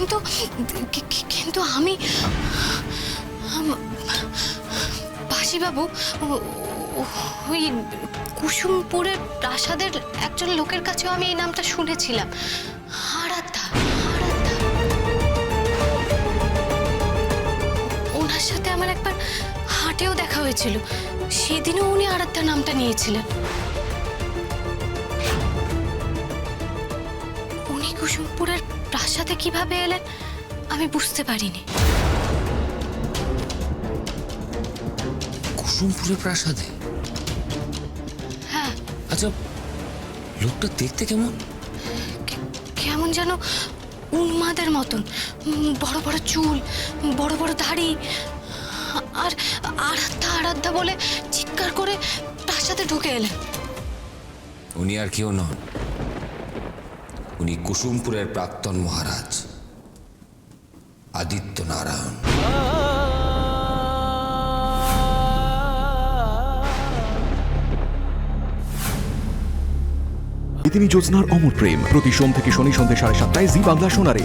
কিন্তু কিন্তু আমি ও- ওই কুসুমপুরের প্রাসাদের একজন লোকের কাছেও আমি এই নামটা শুনেছিলাম। আরাধ্যা আরাধ্যা ওনার সাথে আমার একবার হাটেও দেখা হয়েছিল। সেদিনও উনি আরাধ্যা নামটা নিয়েছিলেন। উনি কুসুমপুরের প্রাসাদে কীভাবে এলেন আমি বুঝতে পারিনি। কুসুমপুরের প্রাসাদে? হ্যাঁ। আচ্ছা লোকটা দেখতে কেমন? কেমন যেন উন্মাদের মতন। বড় বড় চুল বড় বড় দাড়ি আর আরাধ্যা আরাধ্যা বলে চিৎকার করে প্রাসাদে ঢুকে এলেন। উনি আর কেউ নন। উনি কুসুমপুরের প্রাক্তন মহারাজ। আদিত্য নারায়ণ ইতিনি জ্যোৎস্নার অমর প্রেম। প্রতি সোম থেকে শনি সন্ধ্যে সাড়ে সাতটায় জি বাংলা শোনারে